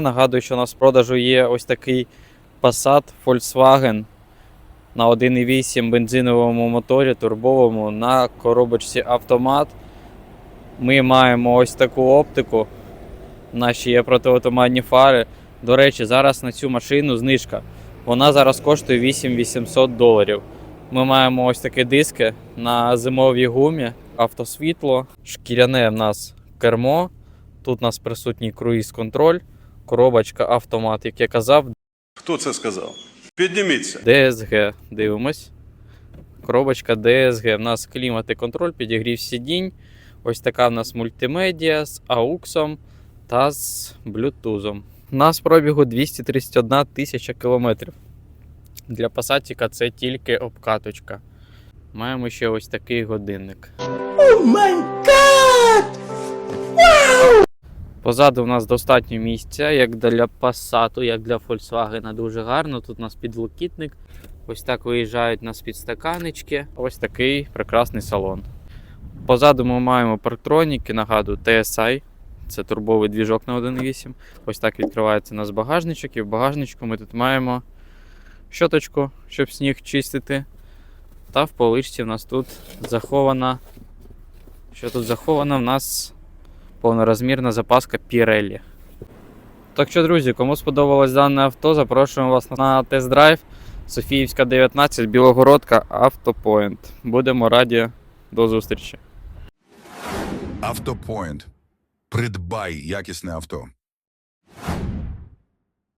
Нагадую, що у нас в продажу є ось такий Passat Volkswagen на 1,8 бензиновому моторі турбовому на коробочці автомат. Ми маємо ось таку оптику. Наші є протиотуманні фари. До речі, зараз на цю машину знижка. Вона зараз коштує 8800 доларів. Ми маємо ось такі диски на зимовій гумі, автосвітло, шкіряне в нас кермо. Тут у нас присутній круїз-контроль, коробочка автомат, як я казав, Хто це сказав? Підніміться. DSG. Дивимось. Коробочка DSG. В нас клімат і контроль, підігрів сидінь. Ось така в нас мультимедіа з AUX та з Bluetooth. У нас пробігу 231 тисяча кілометрів. Для пасатіка це тільки обкаточка. Маємо ще ось такий годинник. Позаду у нас достатньо місця, як для Passat, як для Volkswagen, дуже гарно. Тут у нас підлокітник. Ось так виїжджають у нас підстаканечки. Ось такий прекрасний салон. Позаду ми маємо парктроніки, нагадую, TSI. Це турбовий двіжок на 1.8. Ось так відкривається у нас багажничок. І в багажничку ми тут маємо щоточку, щоб сніг чистити. Та в поличці в нас тут захована. Що тут захована? В нас повнорозмірна запаска Pirelli. Так що, друзі, кому сподобалось дане авто, запрошуємо вас на тест-драйв. Софіївська 19, Білогородка, Автопоінт. Будемо раді до зустрічі. Автопоінт. Придбай якісне авто.